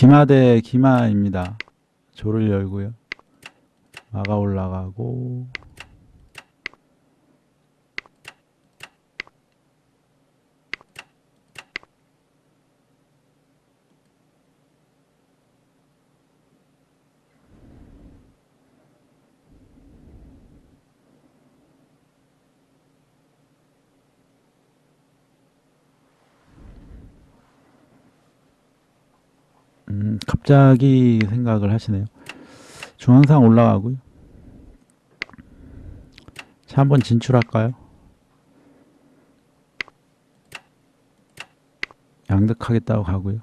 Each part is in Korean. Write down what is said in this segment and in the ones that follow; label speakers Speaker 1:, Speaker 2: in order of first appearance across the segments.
Speaker 1: 기마 대 기마입니다. 조를 열고요. 마가 올라가고 음, 갑자기 생각을 하시네요. 중앙상 올라가고요. 자, 한번 진출할까요? 양득하겠다고 가고요.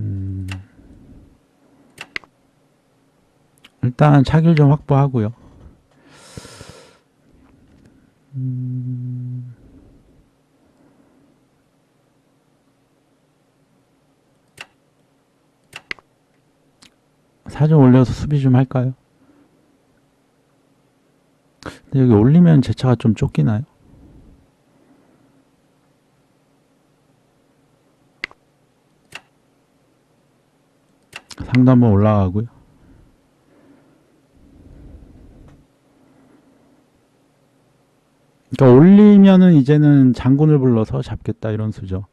Speaker 1: 음, 일단 차길 좀 확보하고요. 음, 사좀 올려서 수비 좀 할까요? 근데 여기 올리면 제 차가 좀 쫓기나요? 상도 한번 올라가고요. 그러니까 올리면은 이제는 장군을 불러서 잡겠다 이런 수죠.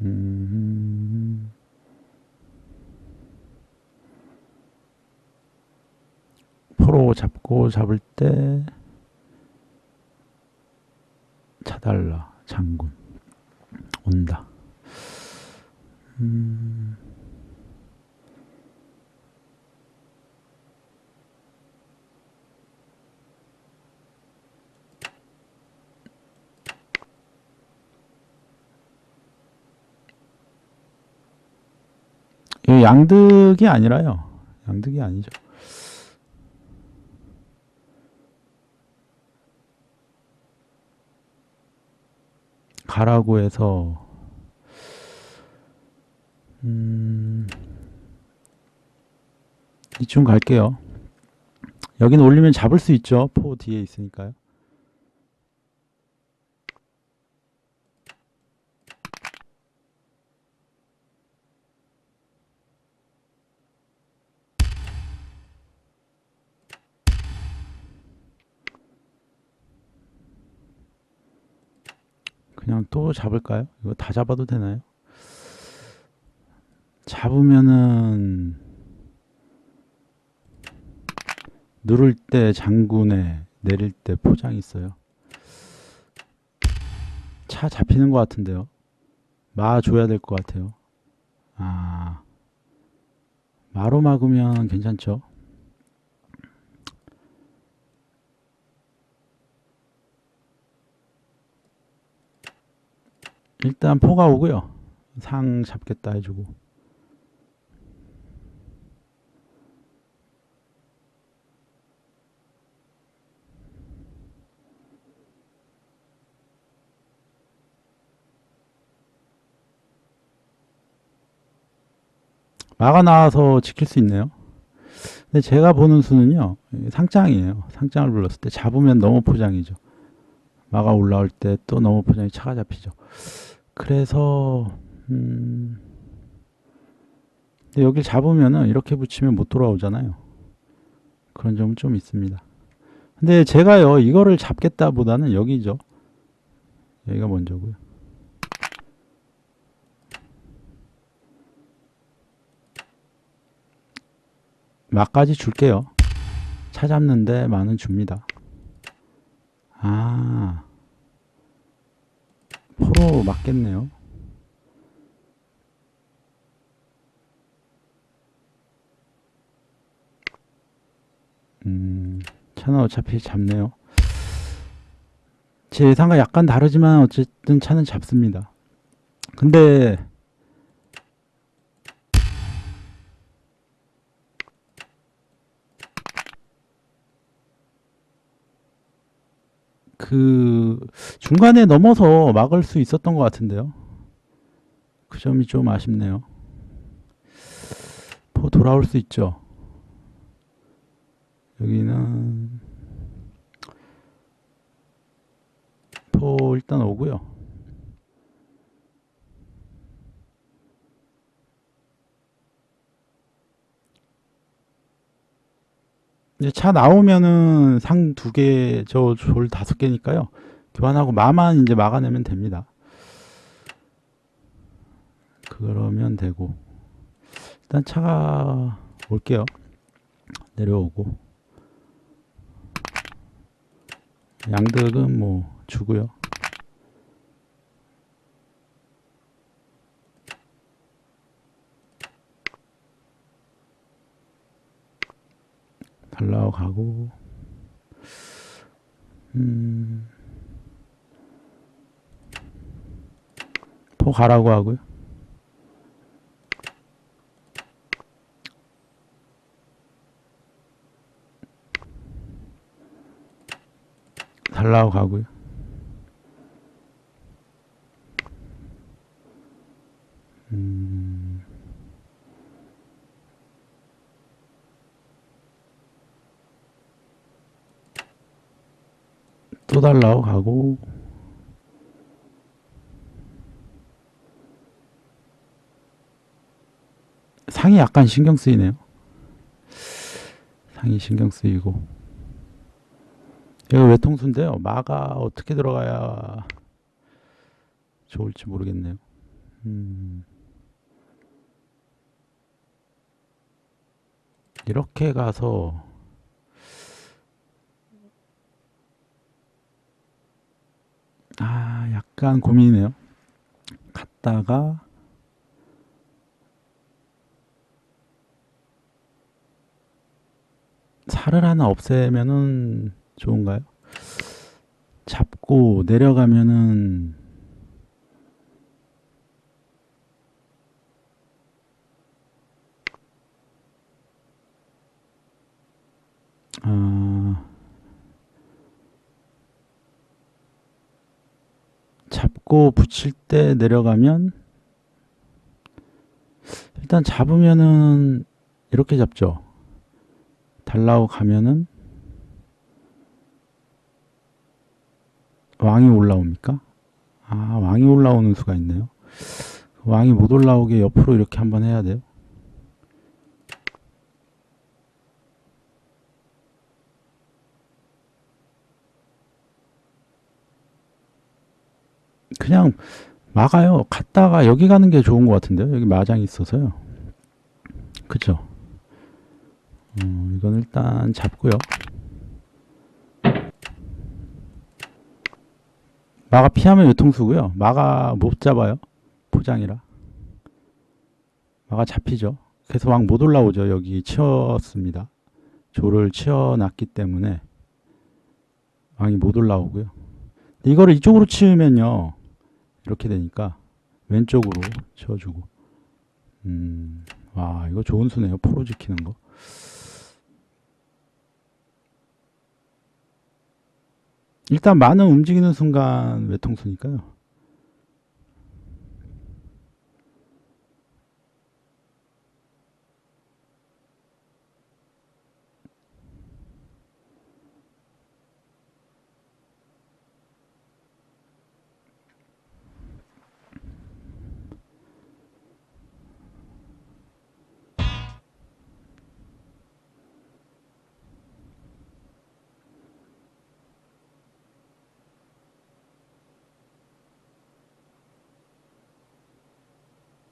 Speaker 1: 음. 포로 잡고 잡을 때 차달라 장군 온다. 음. 이 양득이 아니라요. 양득이 아니죠. 가라고 해서 음, 이쯤 갈게요. 여기는 올리면 잡을 수 있죠. 포 뒤에 있으니까요. 그냥 또 잡을까요? 이거 다 잡아도 되나요? 잡으면은 누를 때 장군에 내릴 때 포장 있어요. 차 잡히는 것 같은데요. 마 줘야 될 것 같아요. 아 마로 막으면 괜찮죠. 일단 포가 오고요. 상 잡겠다 해주고. 마가 나와서 지킬 수 있네요. 근데 제가 보는 수는요, 상장이에요. 상장을 불렀을 때 잡으면 너무 포장이죠. 마가 올라올 때 또 너무 포장이 차가 잡히죠. 그래서 음, 여길 잡으면은 이렇게 붙이면 못 돌아오잖아요. 그런 점은 좀 있습니다. 근데 제가요 이거를 잡겠다 보다는 여기죠. 여기가 먼저고요. 막까지 줄게요. 차 잡는데 만원 줍니다. 아, 포로 맞겠네요. 음, 차는 어차피 잡네요. 제 예상과 약간 다르지만 어쨌든 차는 잡습니다. 근데 그 중간에 넘어서 막을 수 있었던 것 같은데요. 그 점이 좀 아쉽네요. 포 돌아올 수 있죠. 여기는 포 일단 오고요. 이제 차 나오면은 상 두 개, 저 졸 다섯 개니까요. 교환하고 마만 이제 막아내면 됩니다. 그러면 되고. 일단 차가 올게요. 내려오고. 양득은 뭐 주고요. 달라고 가고. 음. 포 가라고 하고요. 달라고 가고요. 음. 또 달라고 가고 상이 약간 신경 쓰이네요. 상이 신경 쓰이고 이거 외통수인데요. 마가 어떻게 들어가야 좋을지 모르겠네요. 음. 이렇게 가서 아, 약간 고민이네요. 갔다가 살을 하나 없애면은 좋은가요? 잡고 내려가면은 아, 잡고 붙일 때 내려가면 일단 잡으면은 이렇게 잡죠. 달라고 가면은 왕이 올라옵니까? 아, 왕이 올라오는 수가 있네요. 왕이 못 올라오게 옆으로 이렇게 한번 해야 돼요. 그냥 막아요. 갔다가 여기 가는 게 좋은 것 같은데요. 여기 마장이 있어서요. 그죠? 음, 이건 일단 잡고요. 마가 피하면 요통수고요. 마가 못 잡아요. 포장이라. 마가 잡히죠. 그래서 왕 못 올라오죠. 여기 치웠습니다. 조를 치워놨기 때문에 왕이 못 올라오고요. 이거를 이쪽으로 치우면요. 이렇게 되니까 왼쪽으로 치워주고. 음, 와, 이거 좋은 수네요. 포로 지키는 거. 일단 많은 움직이는 순간 외통수니까요.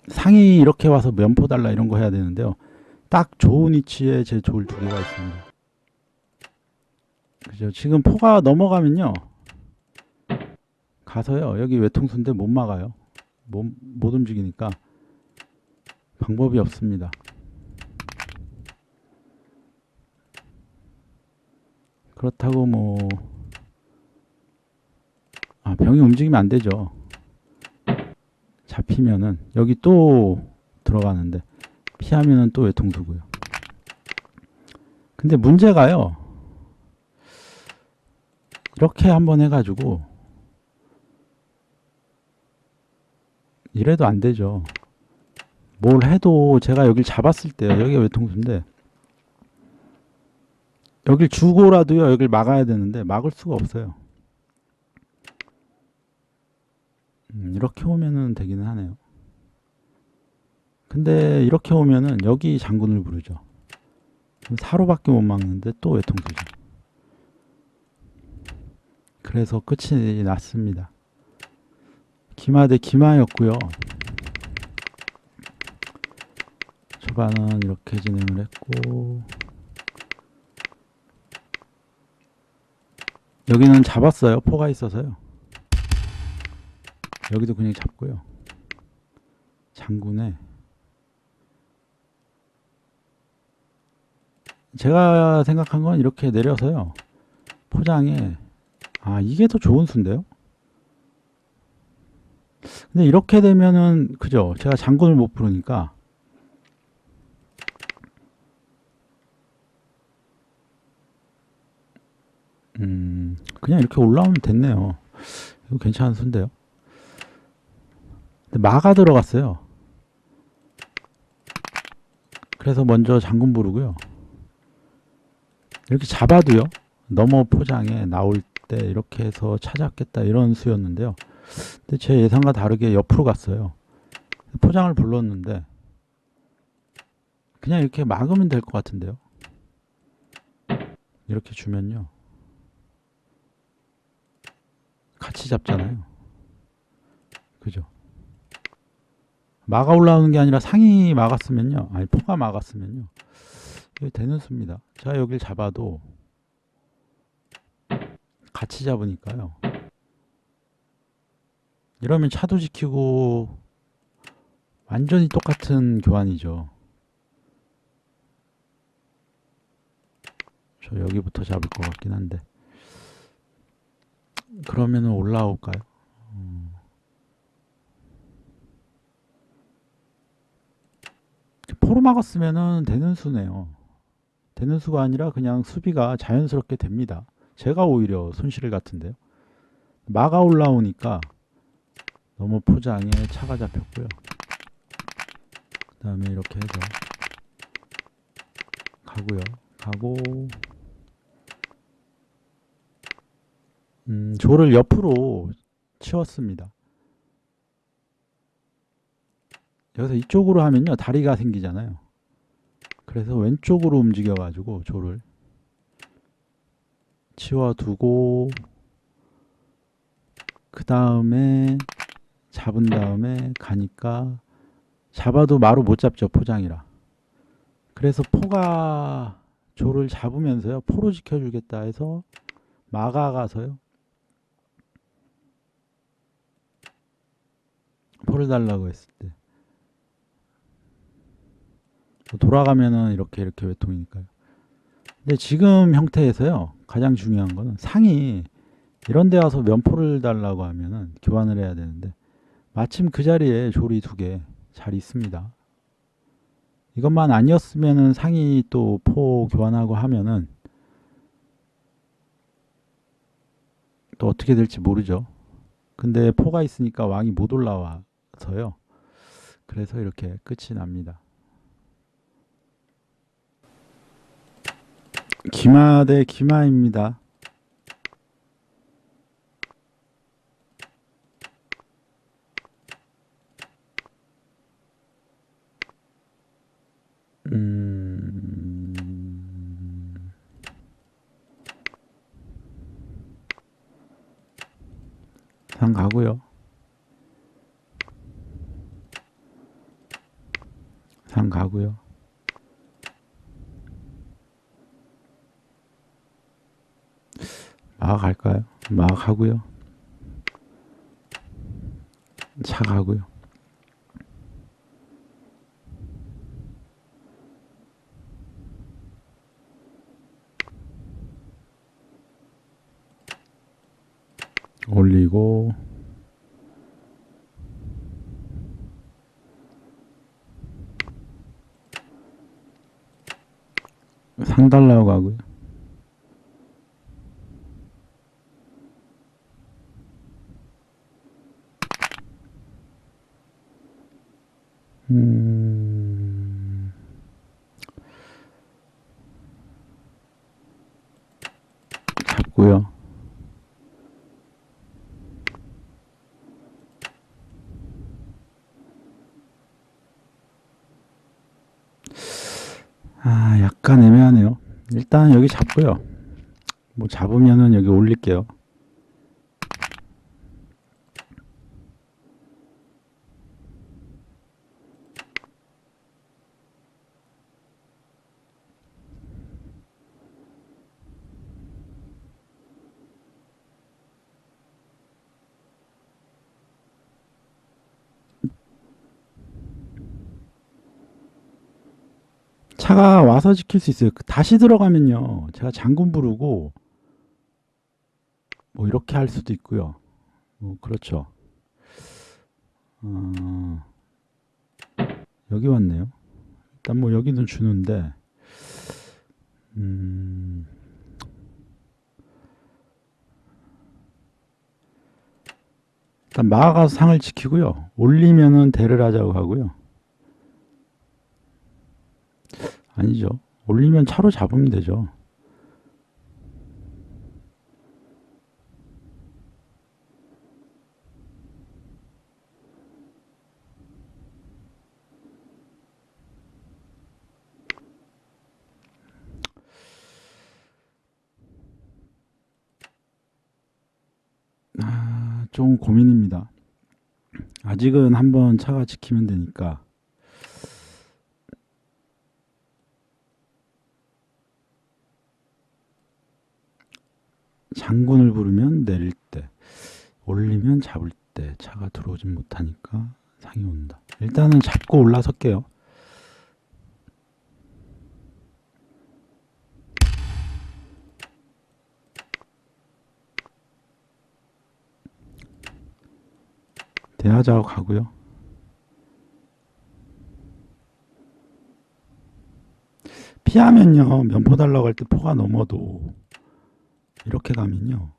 Speaker 1: 상이 이렇게 와서 면포 달라 이런 거 해야 되는데요. 딱 좋은 위치에 제 조를 두 개가 있습니다. 그죠? 지금 포가 넘어가면요. 가서요. 여기 외통수인데 못 막아요. 못, 못 움직이니까 방법이 없습니다. 그렇다고 뭐 아, 병이 움직이면 안 되죠. 잡히면은 여기 또 들어가는데 피하면은 또 외통수고요. 근데 문제가요. 이렇게 한번 해가지고 이래도 안 되죠. 뭘 해도 제가 여길 잡았을 때요. 여기가 외통수인데 여길 주고라도요. 여길 막아야 되는데 막을 수가 없어요. 음, 이렇게 오면은 되기는 하네요. 근데 이렇게 오면은 여기 장군을 부르죠. 그럼 사로밖에 못 막는데 또 외통수죠. 그래서 끝이 났습니다. 기마 대 기마였고요. 초반은 이렇게 진행을 했고 여기는 잡았어요. 포가 있어서요. 여기도 그냥 잡고요. 장군에 제가 생각한 건 이렇게 내려서요. 포장에 아 이게 더 좋은 수인데요. 근데 이렇게 되면은 그죠? 제가 장군을 못 부르니까 음 그냥 이렇게 올라오면 됐네요. 이거 괜찮은 수인데요. 마가 들어갔어요. 그래서 먼저 장군 부르고요. 이렇게 잡아도요. 넘어 포장에 나올 때 이렇게 해서 찾았겠다 이런 수였는데요. 근데 제 예상과 다르게 옆으로 갔어요. 포장을 불렀는데 그냥 이렇게 막으면 될 것 같은데요. 이렇게 주면요. 같이 잡잖아요. 그죠? 막아 올라오는 게 아니라 상이 막았으면요. 아니 포가 막았으면요. 이게 되는 수입니다. 제가 여길 잡아도 같이 잡으니까요. 이러면 차도 지키고 완전히 똑같은 교환이죠. 저 여기부터 잡을 것 같긴 한데 그러면은 올라올까요? 음. 포로 막았으면은 되는 수네요. 되는 수가 아니라 그냥 수비가 자연스럽게 됩니다. 제가 오히려 손실 같은데요. 막아 올라오니까 너무 포장에 차가 잡혔고요. 그 다음에 이렇게 해서 가고요. 가고 음, 조를 옆으로 치웠습니다. 여기서 이쪽으로 하면요 다리가 생기잖아요. 그래서 왼쪽으로 움직여 가지고 조를 치워두고 그 다음에 잡은 다음에 가니까 잡아도 마루 못 잡죠 포장이라. 그래서 포가 조를 잡으면서요 포로 지켜주겠다 해서 막아가서요. 포를 달라고 했을 때 돌아가면은 이렇게 이렇게 외통이니까요 근데 지금 형태에서요 가장 중요한 거는 상이 이런 데 와서 면포를 달라고 하면은 교환을 해야 되는데 마침 그 자리에 조리 두 개 잘 있습니다. 이것만 아니었으면은 상이 또 포 교환하고 하면은 또 어떻게 될지 모르죠. 근데 포가 있으니까 왕이 못 올라와서요. 그래서 이렇게 끝이 납니다. 기마 대 기마입니다. 음... 상 가고요. 상 가고요. 막 갈까요? 막 하고요. 차 가고요. 올리고 상 달라고 하고요. 잡고요. 아, 약간 애매하네요. 일단 여기 잡고요. 뭐 잡으면은 여기 올릴게요. 차가 와서 지킬 수 있어요. 그 다시 들어가면요. 제가 장군 부르고 뭐 이렇게 할 수도 있고요. 뭐 그렇죠. 어, 여기 왔네요. 일단 뭐 여기는 주는데 음, 일단 마가서 상을 지키고요. 올리면은 대를 하자고 하고요. 아니죠. 올리면 차로 잡으면 되죠. 아, 좀 고민입니다. 아직은 한번 차가 지키면 되니까. 장군을 부르면 내릴 때, 올리면 잡을 때 차가 들어오진 못하니까 상이 온다. 일단은 잡고 올라설게요. 대하자고 가고요. 피하면요 면포 달라고 할 때 포가 넘어도 이렇게 가면요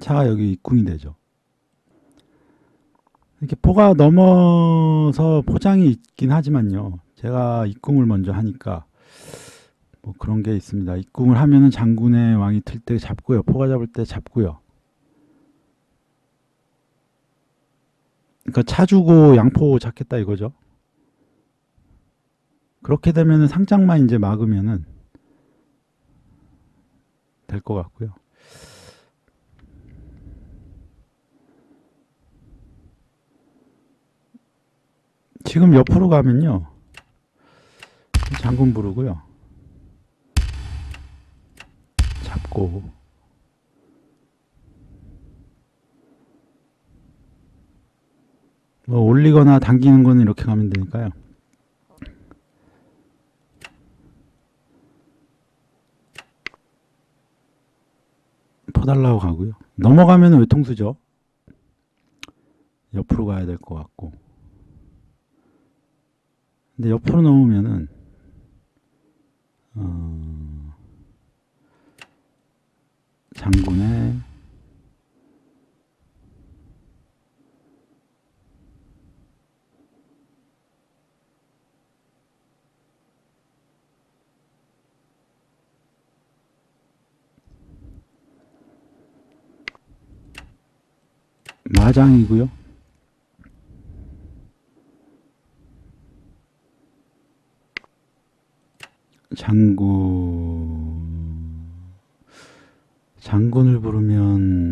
Speaker 1: 차가 여기 입궁이 되죠. 이렇게 포가 넘어서 포장이 있긴 하지만요 제가 입궁을 먼저 하니까 뭐 그런 게 있습니다. 입궁을 하면은 장군의 왕이 틀 때 잡고요 포가 잡을 때 잡고요. 그러니까 차 주고 양포 잡겠다 이거죠. 그렇게 되면은 상장만 이제 막으면은 될 것 같고요. 지금 옆으로 가면요. 장군 부르고요. 잡고 뭐 올리거나 당기는 거는 이렇게 가면 되니까요. 퍼달라고 가고요. 넘어가면 외통수죠. 옆으로 가야 될 것 같고. 근데 옆으로 넘으면은 어, 장군의 마장이고요. 장군 장군을 부르면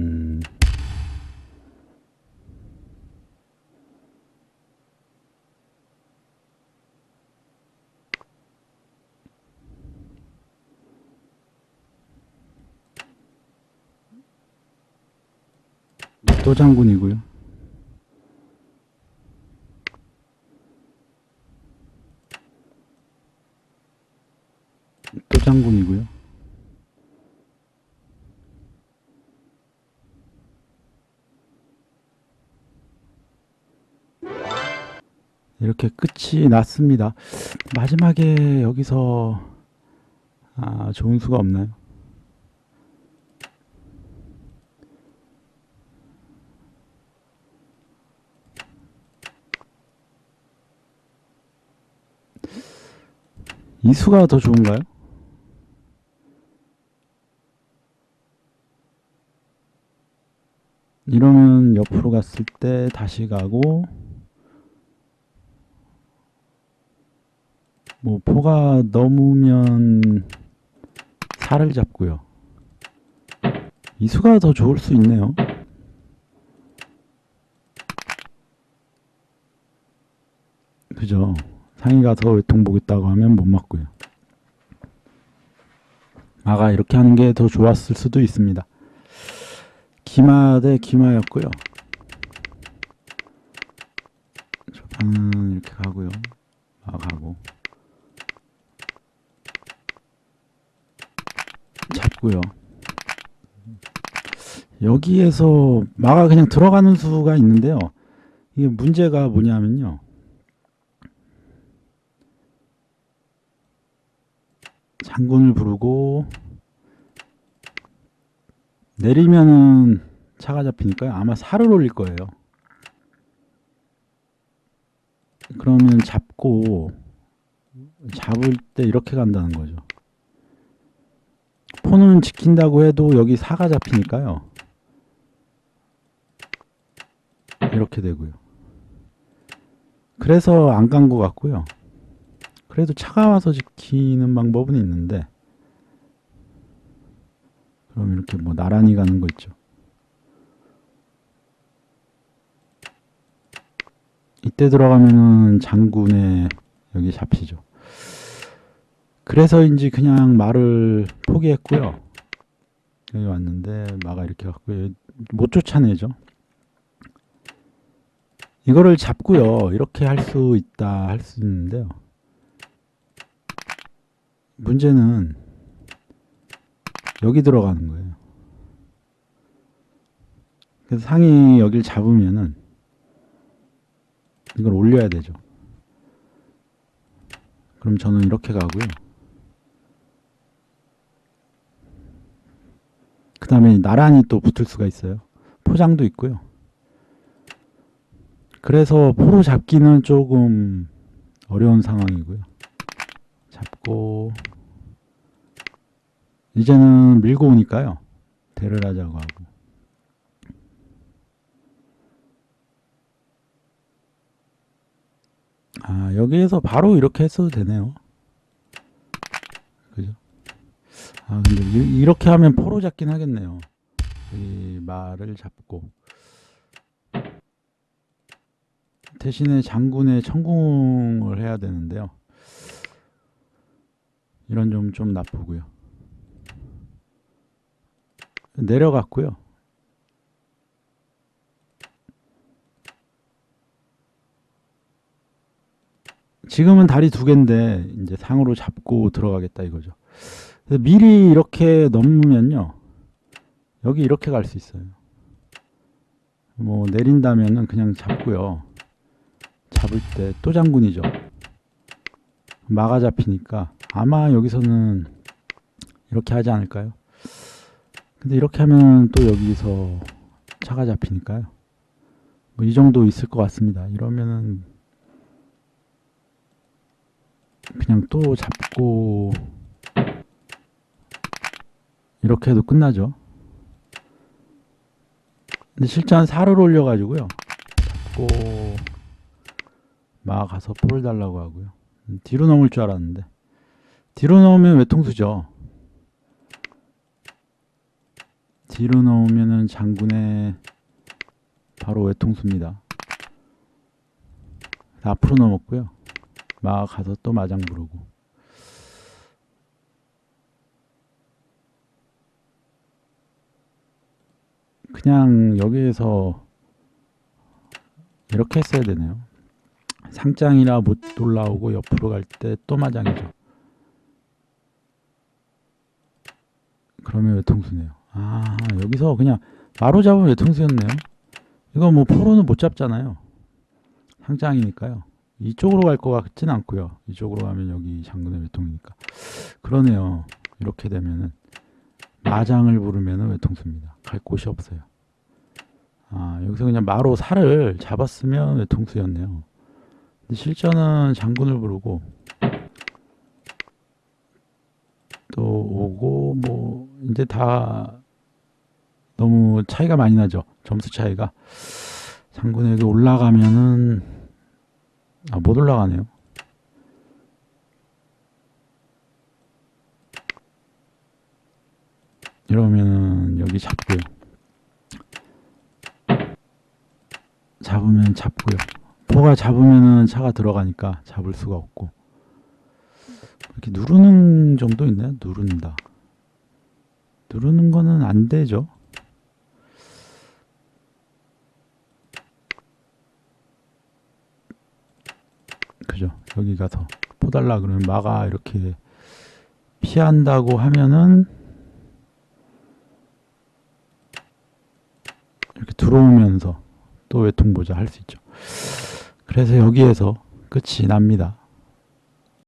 Speaker 1: 또 장군이고요. 또 장군이고요. 이렇게 끝이 났습니다. 마지막에 여기서 아, 좋은 수가 없나요? 이 수가 더 좋은가요? 이러면 옆으로 갔을 때 다시 가고 뭐 포가 넘으면 살을 잡고요. 이 수가 더 좋을 수 있네요. 그죠? 상의가 더 외통 보겠다고 하면 못 맞고요. 마가 이렇게 하는 게 더 좋았을 수도 있습니다. 기마 대 기마였고요. 초반은 이렇게 가고요. 마가고 잡고요. 여기에서 마가 그냥 들어가는 수가 있는데요. 이게 문제가 뭐냐면요. 장군을 부르고 내리면은 차가 잡히니까요. 아마 살을 올릴 거예요. 그러면 잡고 잡을 때 이렇게 간다는 거죠. 포는 지킨다고 해도 여기 사가 잡히니까요. 이렇게 되고요. 그래서 안 간 것 같고요. 그래도 차가 와서 지키는 방법은 있는데 그럼 이렇게 뭐 나란히 가는 거 있죠. 이때 들어가면은 장군에 여기 잡히죠. 그래서인지 그냥 말을 포기했고요. 여기 왔는데 마가 이렇게 갔고요. 못 쫓아내죠. 이거를 잡고요. 이렇게 할 수 있다 할 수 있는데요. 문제는 여기 들어가는 거예요. 그래서 상이 여길 잡으면은 이걸 올려야 되죠. 그럼 저는 이렇게 가고요. 그 다음에 나란히 또 붙을 수가 있어요. 포장도 있고요. 그래서 포로 잡기는 조금 어려운 상황이고요. 잡고 이제는 밀고 오니까요. 대를 하자고 하고 아 여기에서 바로 이렇게 했어도 되네요. 그죠? 아 근데 이, 이렇게 하면 포로 잡긴 하겠네요. 이 말을 잡고 대신에 장군의 천궁을 해야 되는데요. 이런 점좀 나쁘고요. 내려갔고요. 지금은 다리 두 개인데 이제 상으로 잡고 들어가겠다 이거죠. 미리 이렇게 넘으면요. 여기 이렇게 갈 수 있어요. 뭐 내린다면은 그냥 잡고요. 잡을 때 또 장군이죠. 마가 잡히니까 아마 여기서는 이렇게 하지 않을까요? 근데 이렇게 하면 또 여기서 차가 잡히니까요. 뭐 이 정도 있을 것 같습니다. 이러면은 그냥 또 잡고 이렇게 해도 끝나죠. 근데 실전 살을 올려가지고요. 잡고 막 가서 볼을 달라고 하고요. 음, 뒤로 넘을 줄 알았는데 뒤로 넘으면 외통수죠. 뒤로 넘으면은 장군의 바로 외통수입니다. 앞으로 넘었고요. 막 가서 또 마장 부르고 그냥 여기에서 이렇게 했어야 되네요. 상장이라 못 올라오고 옆으로 갈 때 또 마장이죠. 그러면 외통수네요. 아 여기서 그냥 바로 잡으면 외통수였네요. 이거 뭐 포로는 못 잡잖아요. 상장이니까요. 이쪽으로 갈 것 같진 않고요. 이쪽으로 가면 여기 장군의 외통이니까. 그러네요. 이렇게 되면은 마장을 부르면은 외통수입니다. 갈 곳이 없어요. 아 여기서 그냥 마로 살을 잡았으면 외통수였네요. 실전은 장군을 부르고 또 오고 뭐 이제 다 너무 차이가 많이 나죠. 점수 차이가. 장군에게 올라가면은 아, 못 올라가네요. 이러면은 여기 잡고요. 잡으면 잡고요. 포가 잡으면은 차가 들어가니까 잡을 수가 없고 이렇게 누르는 정도 있나요? 누른다. 누르는 거는 안 되죠. 그죠? 여기 가서 포달라 그러면 막아 이렇게 피한다고 하면은 이렇게 들어오면서 또 외통 보자 할 수 있죠. 그래서 여기에서 끝이 납니다.